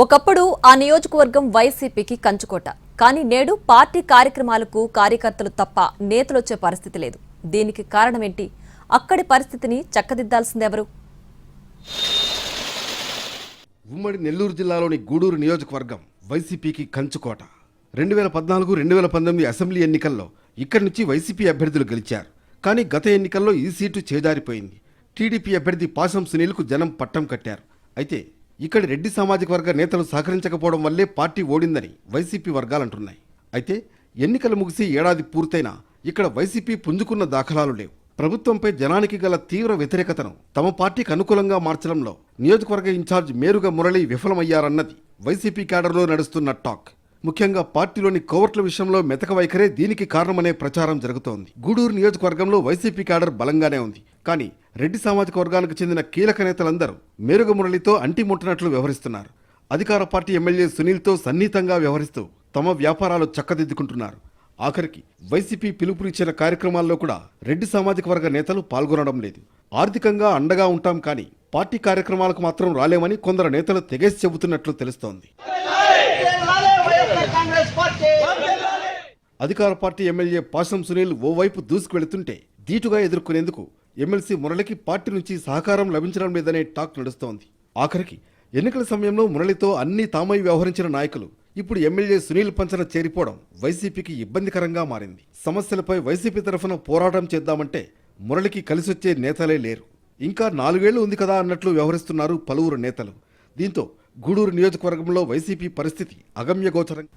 ఒకప్పుడు ఆ నియోజకవర్గం వైసీపీకి కంచుకోట. కానీ నేడు పార్టీ కార్యక్రమాలకు కార్యకర్తలు తప్ప నేతలొచ్చే పరిస్థితి లేదు. దీనికి కారణమేంటి? అక్కడి పరిస్థితిని చక్కదిద్దాల్సిందెవరు ఉమ్మడి నెల్లూరు జిల్లాలోని గూడూరు నియోజకవర్గం వైసీపీకి కంచుకోట. రెండు వేల పద్నాలుగు రెండు వేల పంతొమ్మిది అసెంబ్లీ ఎన్నికల్లో ఇక్కడి నుంచి వైసీపీ అభ్యర్థులు గెలిచారు. కానీ గత ఎన్నికల్లో ఈ సీటు చేజారిపోయింది. టీడీపీ అభ్యర్థి పాశం సునీల్కు జనం పట్టం కట్టారు. అయితే ఇక్కడి రెడ్డి సామాజిక వర్గ నేతలు సహకరించకపోవడం వల్లే పార్టీ ఓడిందని వైసీపీ వర్గాలంటున్నాయి. అయితే ఎన్నికలు ముగిసి ఏడాది పూర్తయినా ఇక్కడ వైసీపీ పుంజుకున్న దాఖలాలు లేవు. ప్రభుత్వంపై జనానికి గల తీవ్ర వ్యతిరేకతను తమ పార్టీకి అనుకూలంగా మార్చడంలో నియోజకవర్గ ఇన్ఛార్జ్ మేరుగా మురళి విఫలమయ్యారన్నది వైసీపీ క్యాడర్లో నడుస్తున్న టాక్. ముఖ్యంగా పార్టీలోని కోవర్ట్ల విషయంలో మెతక వైఖరే దీనికి కారణమనే ప్రచారం జరుగుతోంది. గూడూరు నియోజకవర్గంలో వైసీపీ క్యాడర్ బలంగానే ఉంది. కానీ రెడ్డి సామాజిక వర్గానికి చెందిన కీలక నేతలందరూ మేరుగ మురళితో అంటిముట్టనట్లు వ్యవహరిస్తున్నారు. అధికార పార్టీ ఎమ్మెల్యే సునీల్తో సన్నిహితంగా వ్యవహరిస్తూ తమ వ్యాపారాలు చక్కదిద్దుకుంటున్నారు. ఆఖరికి వైసీపీ పిలుపునిచ్చిన కార్యక్రమాల్లో కూడా రెడ్డి సామాజిక వర్గ నేతలు పాల్గొనడం లేదు. ఆర్థికంగా అండగా ఉంటాం కానీ పార్టీ కార్యక్రమాలకు మాత్రం రాలేమని కొందరు నేతలు తెగేసి చెబుతున్నట్లు తెలుస్తోంది. అధికార పార్టీ ఎమ్మెల్యే పాశం సునీల్ ఓవైపు దూసుకు వెళుతుంటే ధీటుగా ఎదుర్కొనేందుకు ఎమ్మెల్సీ మురళికి పార్టీ నుంచి సహకారం లభించడం లేదనే టాక్ నడుస్తోంది. ఆఖరికి ఎన్నికల సమయంలో మురళితో అన్ని తామై వ్యవహరించిన నాయకులు ఇప్పుడు ఎమ్మెల్యే సునీల్ పంచన చేరిపోవడం వైసీపీకి ఇబ్బందికరంగా మారింది. సమస్యలపై వైసీపీ తరఫున పోరాటం చేద్దామంటే మురళికి కలిసొచ్చే నేతలే లేరు. ఇంకా నాలుగేళ్ళు ఉంది కదా అన్నట్లు వ్యవహరిస్తున్నారు పలువురు నేతలు. దీంతో గూడూరు నియోజకవర్గంలో వైసీపీ పరిస్థితి అగమ్యగోచరం.